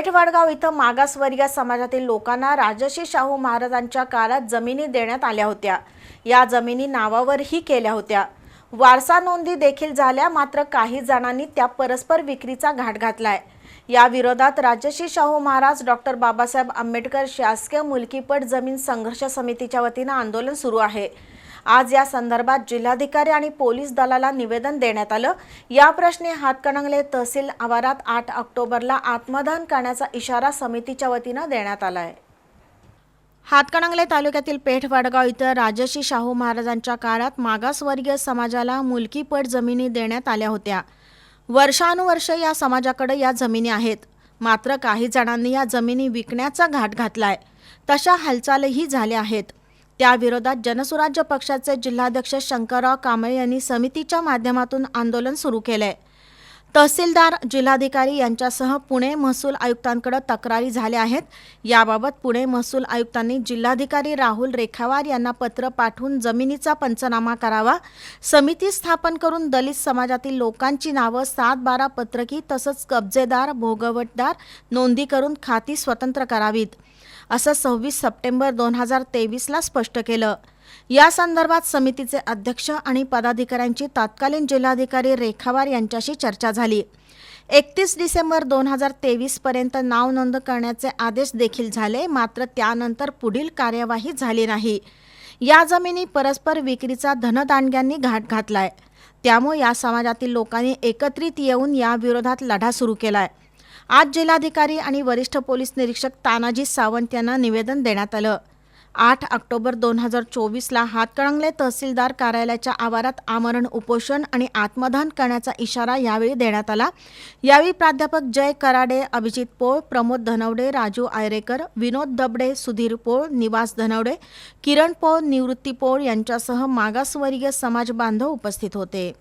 पेठ वडगाव इथं मागासवर्गीय समाजातील लोकांना राजर्षी शाहू महाराजांच्या काळात जमिनी देण्यात आल्या होत्या. या जमिनी नावावरही केल्या होत्या. वारसा नोंदी देखील झाल्या मात्र काही जणांनी त्या परस्पर विक्रीचा घाट घातलाय. या विरोधात राजर्षी शाहू महाराज डॉक्टर बाबासाहेब आंबेडकर शासकीय मुलकीपट जमीन संघर्ष समितीच्या वतीनं आंदोलन सुरू आहे. आज या संदर्भात जिल्हाधिकारी आणि पोलीस दलाला निवेदन देण्यात आलं. या प्रश्नी हातकणंगले तहसील आवारात आठ ऑक्टोबरला आत्मदान करण्याचा इशारा समितीच्या वतीनं देण्यात आला आहे हातकणंगले तालुक्यातील पेठ वडगाव इथं राजर्षी शाहू महाराजांच्या काळात मागासवर्गीय समाजाला मुलकीपट जमिनी देण्यात आल्या होत्या. वर्षानुवर्ष या समाजाकडे या जमिनी आहेत. मात्र काही जणांनी या जमिनी विकण्याचा घाट घातलाय. तशा हालचालही झाल्या आहेत. त्याविरोधात जनसुराज्य पक्षाचे जिल्हाध्यक्ष शंकरराव कांबळे यांनी समितीच्या माध्यमातून आंदोलन सुरू केलंय. तहसीलदार जिल्हाधिकारी यांच्यासह पुणे महसूल आयुक्तांकडे तक्रारी झाल्या आहेत. याबाबत पुणे महसूल आयुक्तांनी जिल्हाधिकारी राहुल रेखावार यांना पत्र पाठवून जमिनीचा पंचनामा करावा. समिती स्थापन करून दलित समाजातील लोकांची नावं सात बारा पत्रकी तसंच कब्जेदार भोगवटदार नोंदी करून खाती स्वतंत्र करावीत. असं सव्वीस सप्टेंबर दोन हजार तेवीसला स्पष्ट केलं. या संदर्भात समितीचे अध्यक्ष आणि पदाधिकाऱ्यांची तत्कालीन जिल्हाधिकारी रेखावार यांच्याशी चर्चा झाली. एकतीस डिसेंबर दोन हजार तेवीसपर्यंत नाव नोंद करण्याचे आदेश देखील झाले मात्र त्यानंतर पुढील कार्यवाही झाली नाही. या जमिनी परस्पर विक्रीचा धनदांडग्यांनी घाट घातलाय. त्यामुळे या समाजातील लोकांनी एकत्रित येऊन या विरोधात लढा सुरू केलाय. आज जिल्हाधिकारी आणि वरिष्ठ पोलीस निरीक्षक तानाजी सावंत यांना निवेदन देण्यात आलं. आठ ऑक्टोबर दोन हजार चोवीसला हातकणंगले तहसीलदार कार्यालयाच्या आवारात आमरण उपोषण आणि आत्मदान करण्याचा इशारा यावेळी देण्यात आला. यावेळी प्राध्यापक जय कराडे अभिजित पोळ प्रमोद धनवडे राजू आयरेकर विनोद दबडे सुधीर पोळ निवास धनवडे किरण पोळ निवृत्ती पोळ यांच्यासह मागासवर्गीय समाज बांधव उपस्थित होते.